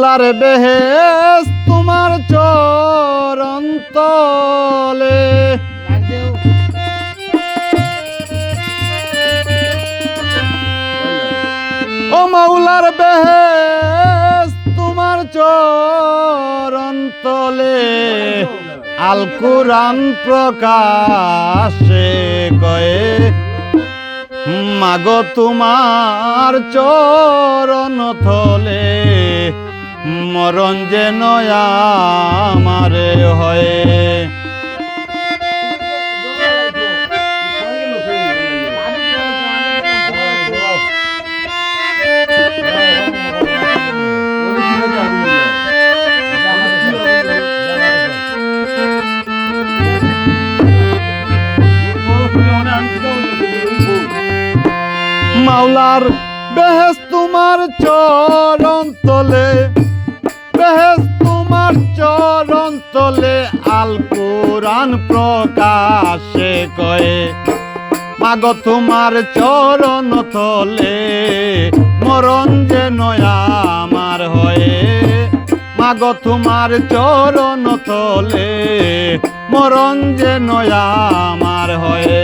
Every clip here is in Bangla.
আল্লাহর বেহেস তোমার চরণ তলে ও মাওলার বেহেস তোমার চরণ তলে আল কুরান প্রকাশে কয়ে, মাগো তোমার চরণ থলে মরণ যে নয়া আমারে হয়। মাওলার বেহেস তোমার চরণ তলে বেহেস তোমার চরণ তলে আল কোরআন প্রকাশে কয়ে মাগ, তোমার চরণ তলে মরণ যে নয়া আমার হয়ে। মাগ, তোমার চরণ তলে মরণ যে নয়া আমার হয়ে।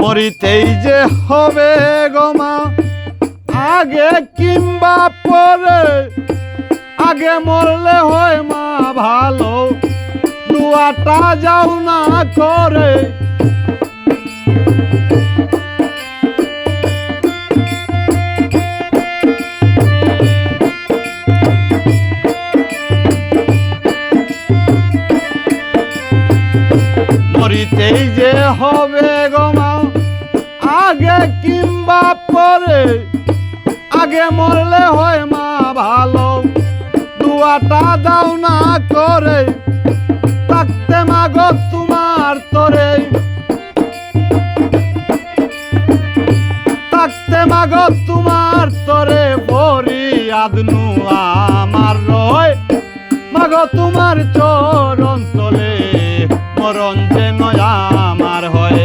মরিতেই যে হবে গমা আগে কিংবা পরে। আগে মরলে হয় মা ভালো, দুয়াটা যাও না করে। মরিতেই যে হবে গমা আগে কিংবা পরে। আগে মরলে হয় মা ভালো, দুয়াটা দাও না করে। থাকতে মাগ তোমার তরে। তোমার তরে বরি আদনু আমার রয়। মাগ তোমার চরণ তলে মরণ যে নয়া আমার হয়।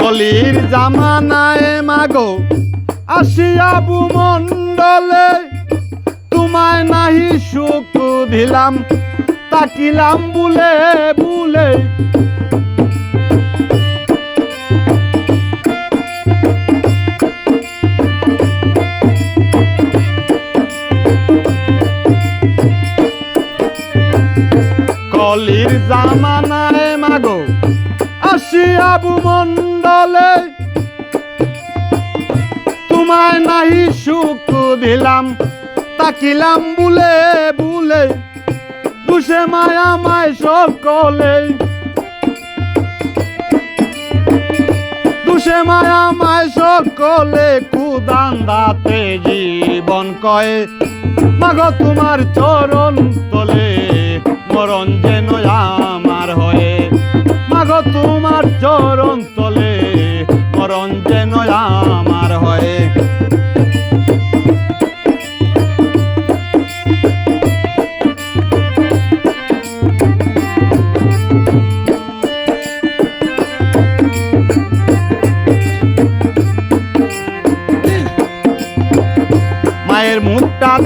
কলির জামানায় মাগো আসিয়া মণ্ডলে, তোমায় নাহি সুখ দিলাম। তাকিলাম বুলে বুলে। কলির জামানায় মাগো আসিয়া মণ্ডলে। তোমায় নাহি সুখ দিলাম, তাকিলাম বুলে বুলে। দুষে মায়া মায় সকলে দুষে মায়া মায় সকলে কুদান্দাতে জীবন কয়ে। মাগ তোমার চরণ তলে।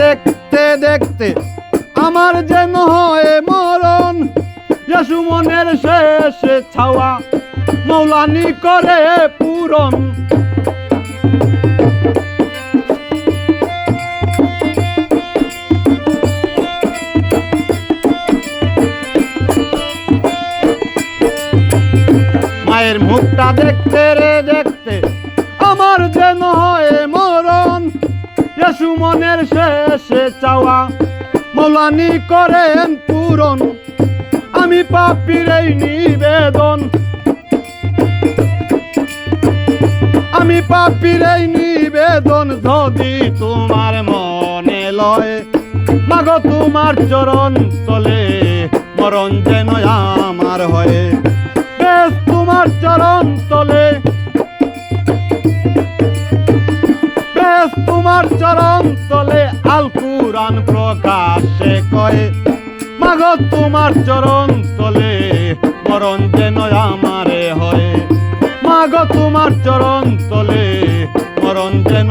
দেখতে দেখতে আমার যেন হয় মরণ। যশু মনের শেষে ছাওয়া মৌলানি করে পূরণ। মায়ের মুখটা দেখতে রে, দেখতে মনের শেষে চাওয়া মৌলানি করেন পূরণ। আমি পাপির এই নিবেদন। আমি পাপির এই নিবেদন যদি তোমার মনে লয়, মাগো তোমার চরণ তলে মরণ যেন আমার হয়। বেশ তোমার চরণ তলে তোমার চরণ তলে আল কুরান প্রকাশে কয়, মাগো তোমার চরণ তলে মরণ যেন আমারে হয়। মাগো তোমার চরণ তলে মরণ যেন